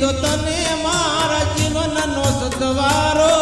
લીધો તને મારા જીવનનો સતવારો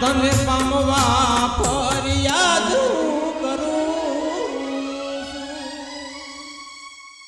તમે પામવા ફરિયાદ